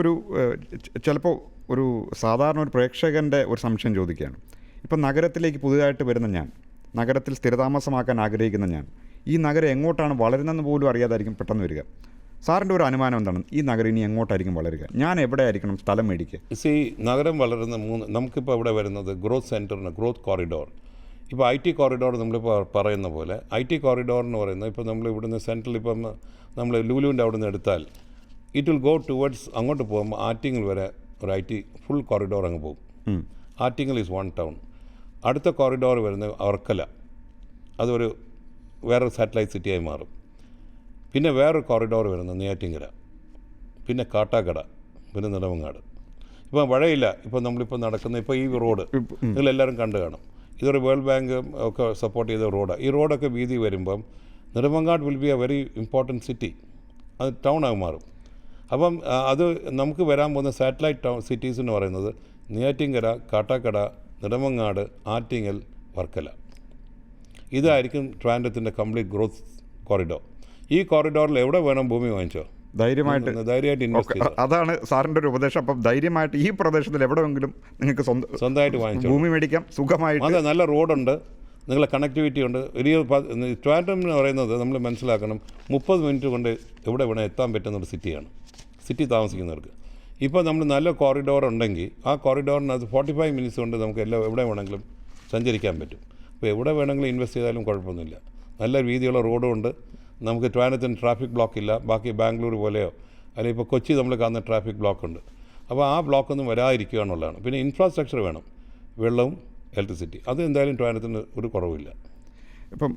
ഒരു ചിലപ്പോൾ ഒരു സാധാരണ ഒരു പ്രേക്ഷകന്റെ ഒരു സംശയം ചോദിക്കുകയാണ്. ഇപ്പം നഗരത്തിലേക്ക് പുതുതായിട്ട് വരുന്ന ഞാൻ നഗരത്തിൽ സ്ഥിരതാമസമാക്കാൻ ആഗ്രഹിക്കുന്ന ഞാൻ ഈ നഗരം എങ്ങോട്ടാണ് വളരുന്നതെന്ന് പോലും അറിയാതായിരിക്കും പെട്ടെന്ന് വരിക. സാറിന്റെ ഒരു അനുമാനം എന്താണ്? ഈ നഗരം ഇനി എങ്ങോട്ടായിരിക്കും വളരുക? ഞാൻ എവിടെ ആയിരിക്കണം സ്ഥലം മേടിക്കുക? സി നഗരം വളരുന്ന മൂന്ന് നമുക്കിപ്പോൾ ഇവിടെ വരുന്നത്? ഗ്രോത്ത് സെന്ററിന് ഗ്രോത്ത് കോറിഡോർ ഇപ്പോൾ ഐ ടി കോറിഡോർ നമ്മളിപ്പോൾ പറയുന്ന പോലെ ഐ ടി കോറിഡോർ എന്ന് പറയുന്നത് ഇപ്പോൾ നമ്മൾ ഇവിടുന്ന് സെൻട്രൽ ഇപ്പം നമ്മൾ ലുലുവിന്റെ അവിടെ നിന്ന് എടുത്താൽ ഇറ്റ് വിൽ ഗോ ടുവേർഡ്സ് അങ്ങോട്ട് പോകുമ്പോൾ ആറ്റിങ്ങൽ വരെ ഒരു ഐ ടി ഫുൾ കോറിഡോർ അങ്ങ് പോകും. ആറ്റിങ്ങൽ ഈസ് വൺ ടൗൺ അടുത്ത കോറിഡോർ വരുന്നത് അവർക്കല. അതൊരു വേറൊരു സാറ്റലൈറ്റ് സിറ്റിയായി മാറും. പിന്നെ വേറൊരു കോറിഡോർ വരുന്നത് നെയ്യാറ്റിങ്കര. പിന്നെ കാട്ടാക്കട. പിന്നെ നിലവങ്ങാട് ഇപ്പം വഴയില്ല ഇപ്പം നമ്മളിപ്പോൾ നടക്കുന്ന ഇപ്പോൾ ഈ റോഡ് നിങ്ങളെല്ലാവരും കണ്ടു കാണും. ഇതൊരു വേൾഡ് ബാങ്ക് ഒക്കെ സപ്പോർട്ട് ചെയ്ത റോഡാണ് ഈ റോഡൊക്കെ വീതി വരുമ്പം Nedumangad will be a very important city അത് ടൗൺ മാറും. അപ്പം അത് നമുക്ക് വരാൻ പോകുന്ന സാറ്റലൈറ്റ് ടൗൺ സിറ്റീസ് എന്ന് പറയുന്നത് നെയ്യാറ്റിങ്കര കാട്ടാക്കട നെടുമങ്ങാട് ആറ്റിങ്ങൽ വർക്കല. ഇതായിരിക്കും ട്രാൻഡത്തിന്റെ കംപ്ലീറ്റ് ഗ്രോത്ത് കോറിഡോർ. ഈ കോറിഡോറിൽ എവിടെ വേണം ഭൂമി വാങ്ങിച്ചോ? ധൈര്യമായിട്ട്. ധൈര്യമായിട്ട് ഇൻവെസ്റ്റ് അതാണ് സാറിന്റെ ഒരു ഉപദേശം. അപ്പം ധൈര്യമായിട്ട് ഈ പ്രദേശത്തിൽ എവിടെയെങ്കിലും നിങ്ങൾക്ക് സ്വന്തം സ്വന്തമായിട്ട് വാങ്ങിച്ചു? ഭൂമി മേടിക്കാം സുഖമായിട്ട്. അതെ നല്ല റോഡുണ്ട്. നിങ്ങളെ കണക്ടിവിറ്റി ഉണ്ട്. വലിയ ട്രാൻഡം എന്ന് പറയുന്നത് നമ്മൾ മനസ്സിലാക്കണം. മുപ്പത് മിനിറ്റ് കൊണ്ട് എവിടെ വേണം എത്താൻ പറ്റുന്ന ഒരു സിറ്റിയാണ് സിറ്റി താമസിക്കുന്നവർക്ക്. ഇപ്പോൾ നമ്മൾ നല്ല കോറിഡോർ ഉണ്ടെങ്കിൽ ആ കോറിഡോറിനകത്ത് ഫോർട്ടി ഫൈവ് മിനിറ്റ്സ് കൊണ്ട് നമുക്ക് എല്ലാം എവിടെ വേണമെങ്കിലും സഞ്ചരിക്കാൻ പറ്റും. അപ്പോൾ എവിടെ വേണമെങ്കിലും ഇൻവെസ്റ്റ് ചെയ്താലും കുഴപ്പമൊന്നുമില്ല. നല്ല വീതിയുള്ള റോഡും ഉണ്ട്. നമുക്ക് ട്രാനത്തിന് ട്രാഫിക് ബ്ലോക്ക് ഇല്ല. ബാക്കി ബാംഗ്ലൂർ പോലെയോ അല്ലെങ്കിൽ ഇപ്പോൾ കൊച്ചി നമ്മൾ കാണുന്ന ട്രാഫിക് ബ്ലോക്ക് ഉണ്ട്. അപ്പോൾ ആ ബ്ലോക്കൊന്നും വരാതിരിക്കുക എന്നുള്ളതാണ്. പിന്നെ ഇൻഫ്രാസ്ട്രക്ചർ വേണം. വെള്ളവും ഇലക്ട്രിസിറ്റി അത് എന്തായാലും ട്രാനത്തിന് ഒരു കുറവില്ല ഇപ്പം